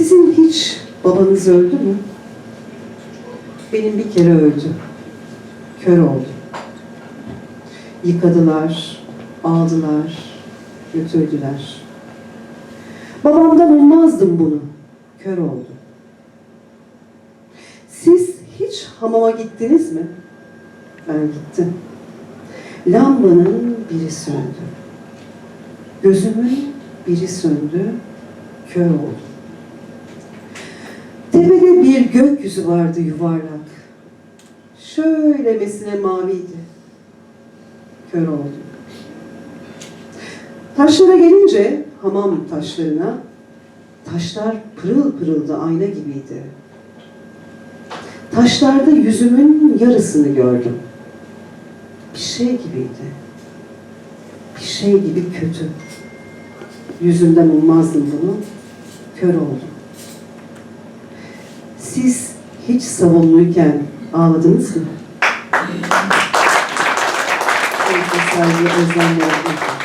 Sizin hiç babanız öldü mü? Benim bir kere öldü. Kör oldu. Yıkadılar, aldılar, götürdüler. Babamdan ummazdım bunu. Kör oldu. Siz hiç hamama gittiniz mi? Ben gittim. Lambanın biri söndü. Gözümün biri söndü, kör oldum. Tepede bir gökyüzü vardı yuvarlak. Şöylemesine maviydi. Kör oldum. Taşlara gelince hamam taşlarına, taşlar pırıl pırıldı ayna gibiydi. Taşlarda yüzümün yarısını gördüm. Bir şey gibiydi. Bir şey gibi kötü. Yüzünden ummazdım bunu. Kör oldum. Siz hiç savunluyken ağladınız mı? Sevgi, saygı, özlem, yorgunluk.